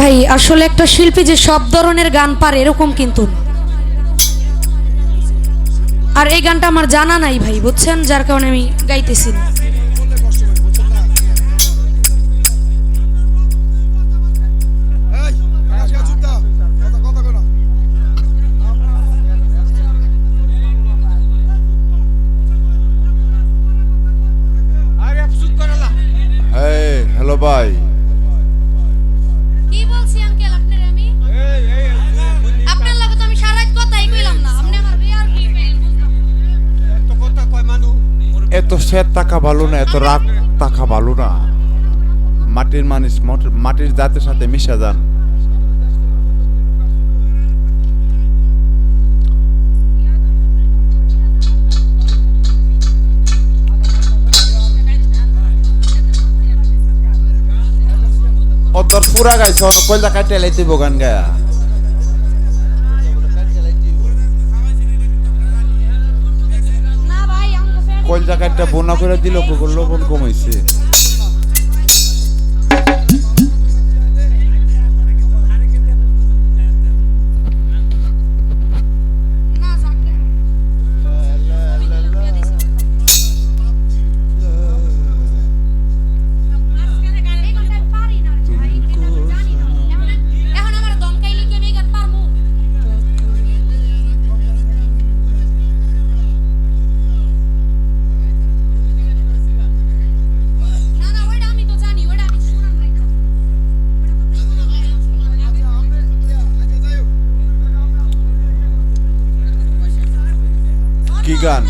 ভাই, আসলে একটা শিল্পী যে সব ধরনের গান পারে, এরকম কিন্তু আর এই গানটা আমার জানা নাই ভাই, বুঝছেন? যার কারণে আমি গাইতেছি না। শ্বেত টাকা ভালো না, এত রাগ টাকা ভালো না। মাটির মানুষ, মট- মাটির জাতের সাথে মিশা যান। ও তোর পুরা গাইছ কইলা কাটে লাইতে গান গায়া। জায়গাটা বোনা করে দিল লোভন কমাইছে। কি গান?